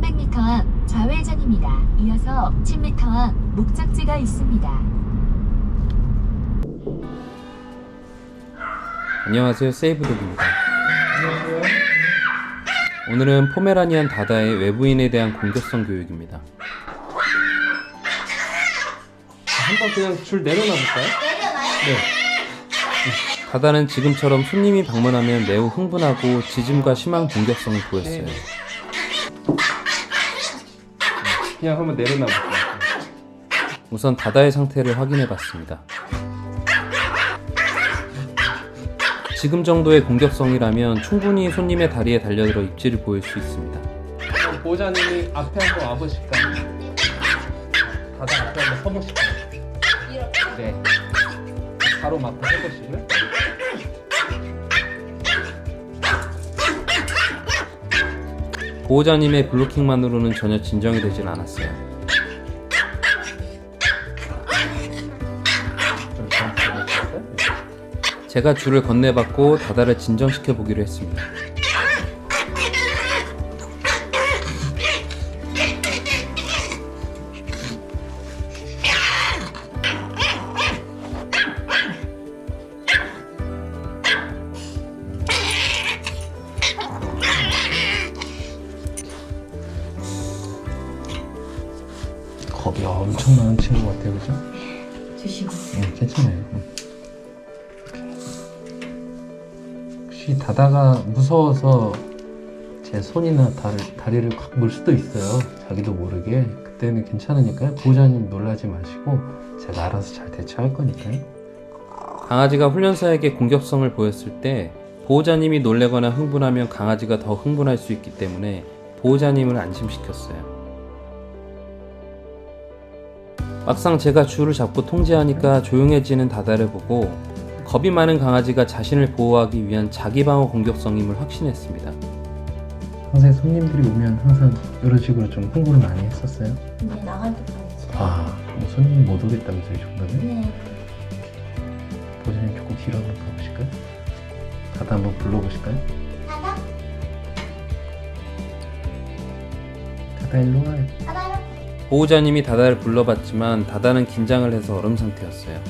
300m 앞 좌회전입니다. 이어서 10m 앞 목적지가 있습니다. 안녕하세요. 세이브독입니다. 오늘은 포메라니안 다다의 외부인에 대한 공격성 교육입니다. 한번 그냥 줄 내려놔 볼까요? 다다는 지금처럼 손님이 방문하면 매우 흥분하고 짖음과 심한 공격성을 보였어요 그냥 한번 내려놔 볼까요? 우선 다다의 상태를 확인해 봤습니다 지금 정도의 공격성이라면 충분히 손님의 다리에 달려들어 입질을 보일 수 있습니다 그럼 보호자님이 앞에 한번 와보실까요? 다들 앞에 한번 서보실까요? 이렇게? 네. 바로 앞에 서보시고 보호자님의 블로킹만으로는 전혀 진정이 되질 않았어요? 제가 줄을 건네받고 다다를 진정시켜 보기로 했습니다. 엄청 많은 친구 같아요, 그죠? 주시고 응, 괜찮아요. 혹시 다다가 무서워서 제 손이나 다리, 다리를 확 물 수도 있어요. 자기도 모르게. 그때는 괜찮으니까요. 보호자님 놀라지 마시고 제가 알아서 잘 대처할 거니까요. 강아지가 훈련사에게 공격성을 보였을 때 보호자님이 놀래거나 흥분하면 강아지가 더 흥분할 수 있기 때문에 보호자님을 안심시켰어요. 막상 제가 줄을 잡고 통제하니까 조용해지는 다다를 보고 겁이 많은 강아지가 자신을 보호하기 위한 자기 방어 공격성임을 확신했습니다. 평소에 손님들이 오면 항상 이런 식으로 좀 홍보를 많이 했었어요. 근데 나갈 때까지. 아, 뭐 손님이 못 오겠다면서요, 이 정도면? 네. 보호자님 조금 뒤로 한번 가보실까요? 다다 한번 불러보실까요? 하나, 다다 일로 와. 하나요. 보호자님이 다다를 불러봤지만 다다는 긴장을 해서 얼음 상태였어요.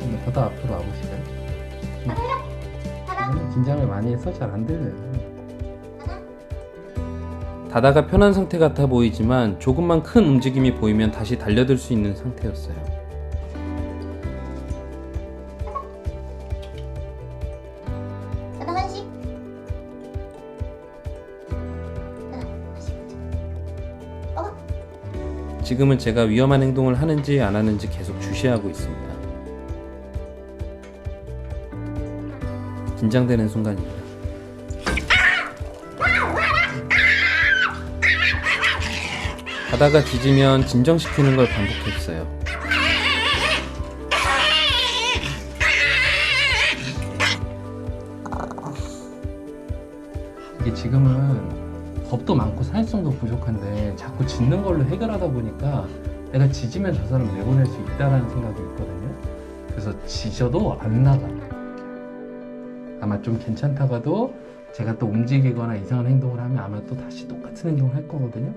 한번 다다 앞으로 와보실까요? 하나, 이거는 긴장을 많이 해서 잘 안 들려요. 다다가 편한 상태 같아 보이지만 조금만 큰 움직임이 보이면 다시 달려들 수 있는 상태였어요. 지금은 제가 위험한 행동을 하는지 안 하는지 계속 주시하고 있습니다. 긴장되는 순간입니다. 가다가 짖으면 진정시키는 걸 반복했어요. 이게 지금은 겁도 많고 사회성도 부족한데 자꾸 짖는 걸로 해결하다 보니까 내가 짖으면 저 사람 내보낼 수 있다라는 생각이 있거든요. 그래서 짖어도 안 나가. 아마 좀 괜찮다가도 제가 또 움직이거나 이상한 행동을 하면 아마 또 다시 똑같은 행동을 할 거거든요.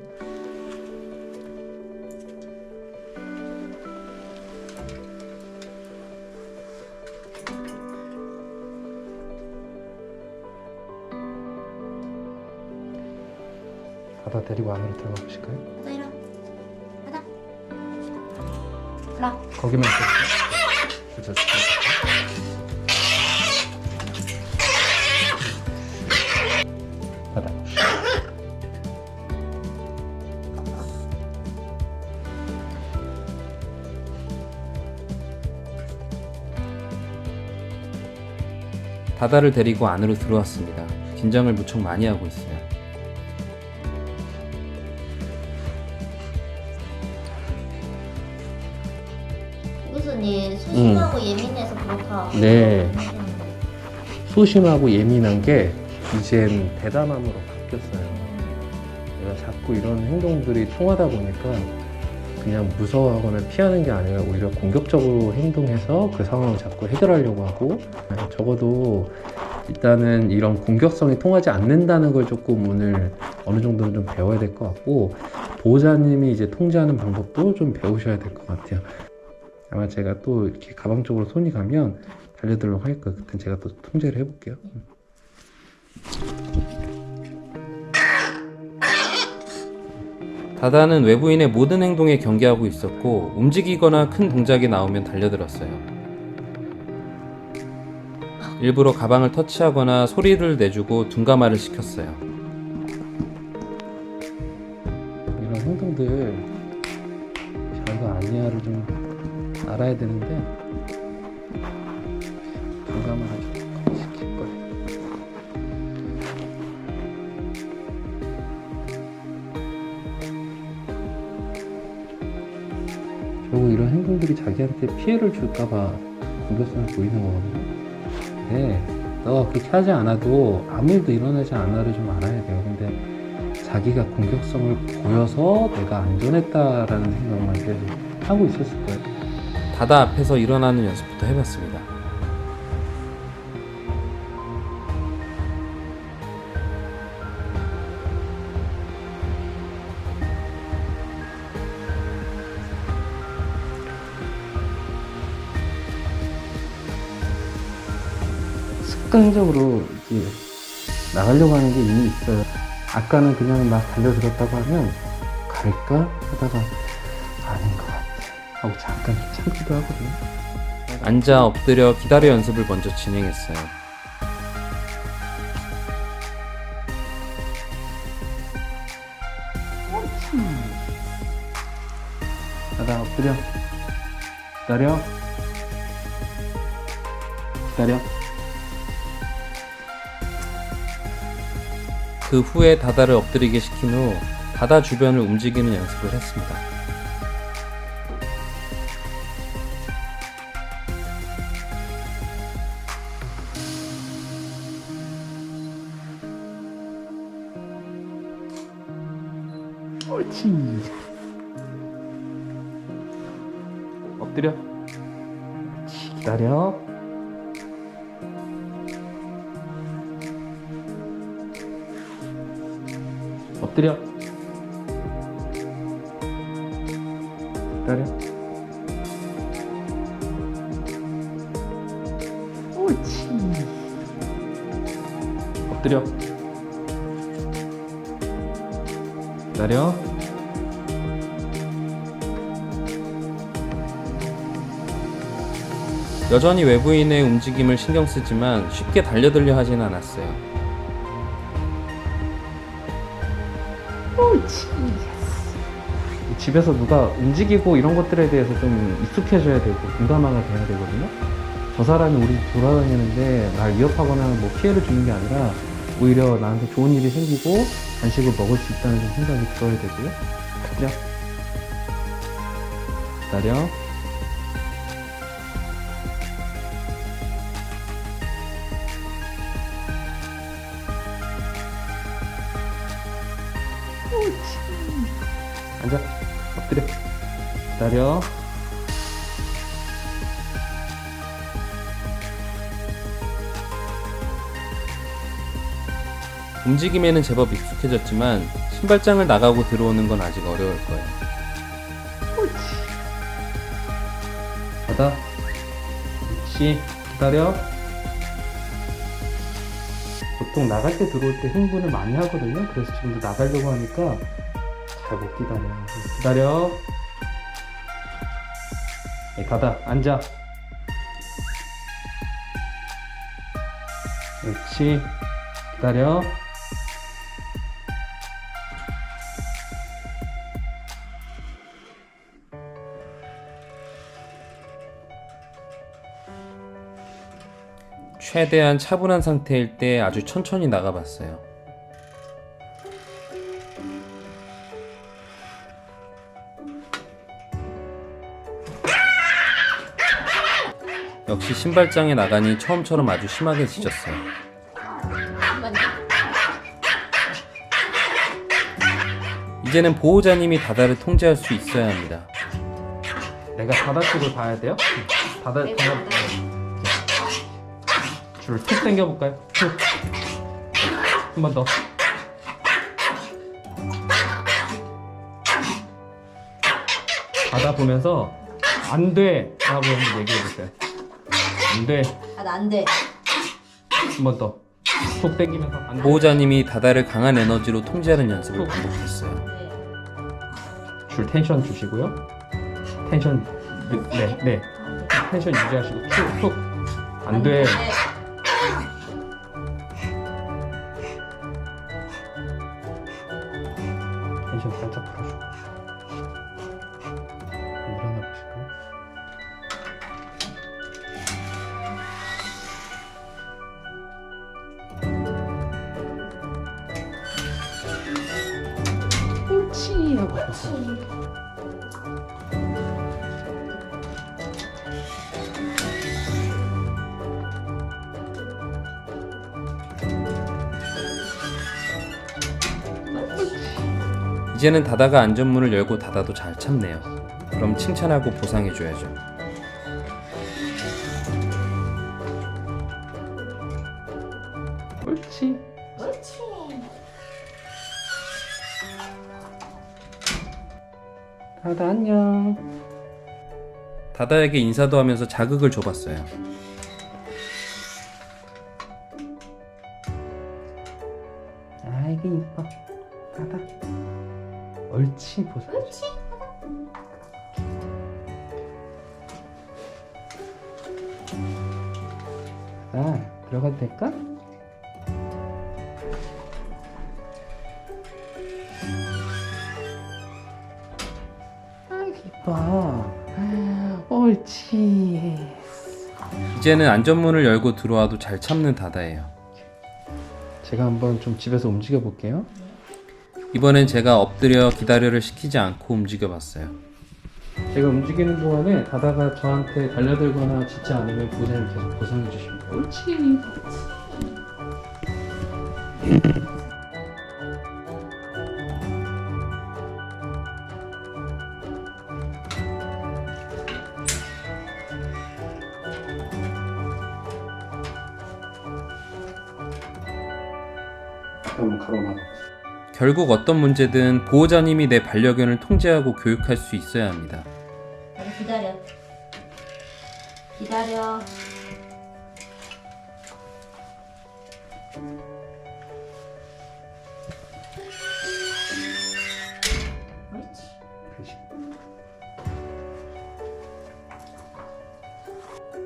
바다 데리고 안으로 들어가 보실까요? 하나 이리 와. 하나. 하나. 거기만 있어주세요. 그렇죠. 바다. 다다를 데리고 안으로 들어왔습니다. 긴장을 무척 많이 하고 있어요. 교수님 소심하고 예민해서 그렇다. 네. 소심하고 예민한 게 이젠 대담함으로 바뀌었어요. 내가 자꾸 이런 행동들이 통하다 보니까 그냥 무서워하거나 피하는 게 아니라 오히려 공격적으로 행동해서 그 상황을 자꾸 해결하려고 하고 적어도 일단은 이런 공격성이 통하지 않는다는 걸 조금 오늘 어느 정도는 좀 배워야 될 것 같고 보호자님이 이제 통제하는 방법도 좀 배우셔야 될 것 같아요. 아마 제가 또 이렇게 가방 쪽으로 손이 가면 달려들려고 할 거예요. 그땐 제가 또 통제를 해볼게요. 다다는 외부인의 모든 행동에 경계하고 있었고 움직이거나 큰 동작이 나오면 달려들었어요. 일부러 가방을 터치하거나 소리를 내주고 둔감화를 시켰어요. 이런 행동들 별거 아니야를 좀 알아야 되는데 공감을 아주 시킬 거예요. 이런 행동들이 자기한테 피해를 줄까봐 공격성을 보이는 거거든요. 네, 너가 그렇게 하지 않아도 아무 일도 일어나지 않아를 좀 알아야 돼요. 근데 자기가 공격성을 보여서 내가 안전했다라는 생각만 계속 하고 있었을 거예요. 다다 앞에서 일어나는 연습부터 해봤습니다. 습관적으로 이렇게 나가려고 하는 게 이미 있어요. 아까는 그냥 막 달려들었다고 하면 갈까 하다가 하고 잠깐 참기도 하거든요. 앉아 엎드려 기다려 연습을 먼저 진행했어요. 가다 엎드려 기다려 기다려 그 후에 다다를 엎드리게 시킨 후 다다 주변을 움직이는 연습을 했습니다. 옳지 엎드려. 옳지, 기다려. 엎드려. 기다려. 옳지 엎드려 기다려 여전히 외부인의 움직임을 신경 쓰지만 쉽게 달려들려 하진 않았어요. 집에서 누가 움직이고 이런 것들에 대해서 좀 익숙해져야 되고 공감화가 돼야 되거든요. 저 사람이 우리 집 돌아다니는데 날 위협하거나 뭐 피해를 주는 게 아니라 오히려 나한테 좋은 일이 생기고 간식을 먹을 수 있다는 좀 생각이 들어야 되고요. 기다려. 기다려. 앉아. 엎드려. 기다려. 움직임에는 제법 익숙해졌지만 신발장을 나가고 들어오는 건 아직 어려울 거예요. 가다. 그렇지. 기다려. 보통 나갈 때 들어올 때 흥분을 많이 하거든요. 그래서 지금도 나가려고 하니까 잘 못 기다려. 기다려. 네, 가다. 앉아. 그렇지. 기다려. 최대한 차분한 상태일 때 아주 천천히 나가봤어요. 역시 신발장에 나가니 처음처럼 아주 심하게 짖었어요. 이제는 보호자님이 다다를 통제할 수 있어야 합니다. 내가 다다 쪽을 봐야 돼요? 다다 내가 다 다 줄툭 당겨볼까요? 툭. 한 번 더. 바다 보면서 안 돼! 라고 한번 얘기해 보세요. 안 돼. 아, 나안 돼. 한 번 더. 툭 당기면서 안 돼. 보호자님이 다다를 강한 에너지로 통제하는 연습을 반복했어요. 네. 줄 텐션 주시고요. 텐션 유- 네, 네. 텐션 유지하시고 툭 툭. 안 돼. 텐 이제는 다다가 안전문을 열고 닫아도 잘 참네요. 그럼 칭찬하고 보상해줘야죠. 옳지. 옳지. 다다 안녕. 다다에게 인사도 하면서 자극을 줘봤어요. 아이고 이뻐. 다다. 옳지 보상. 옳지. 아 들어가도 될까? 이뻐. 옳지. 이제는 안전문을 열고 들어와도 잘 참는 다다예요. 제가 한번 좀 집에서 움직여 볼게요. 이번엔 제가 엎드려 기다려를 시키지 않고 움직여 봤어요. 제가 움직이는 동안에 다다가 저한테 달려들거나 짖지 않으면 보상을 계속 보상해 주십니다. 옳지. 결국 어떤 문제든 보호자님이 내 반려견을 통제하고 교육할 수 있어야 합니다. 기다려. 기다려.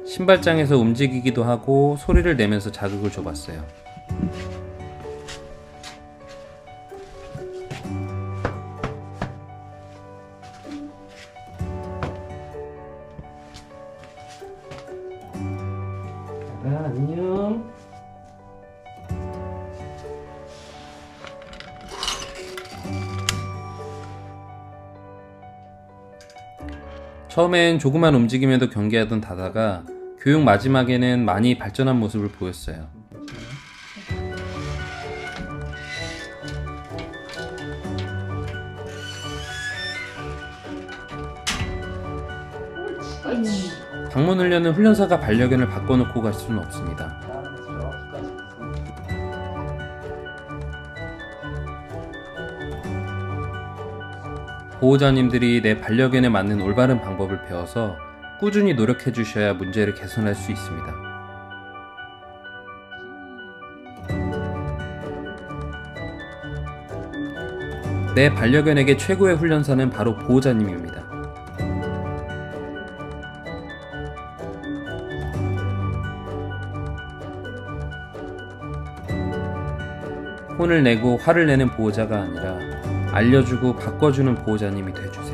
신발장에서 움직이기도 하고 소리를 내면서 자극을 줘봤어요. 안녕. 처음엔 조그만 움직임에도 경계하던 다다가 교육 마지막에는 많이 발전한 모습을 보였어요. 방문 훈련은 훈련사가 반려견을 바꿔놓고 갈 수는 없습니다. 보호자님들이 내 반려견에 맞는 올바른 방법을 배워서 꾸준히 노력해 주셔야 문제를 개선할 수 있습니다. 내 반려견에게 최고의 훈련사는 바로 보호자님입니다. 혼을 내고 화를 내는 보호자가 아니라 알려주고 바꿔주는 보호자님이 돼주세요.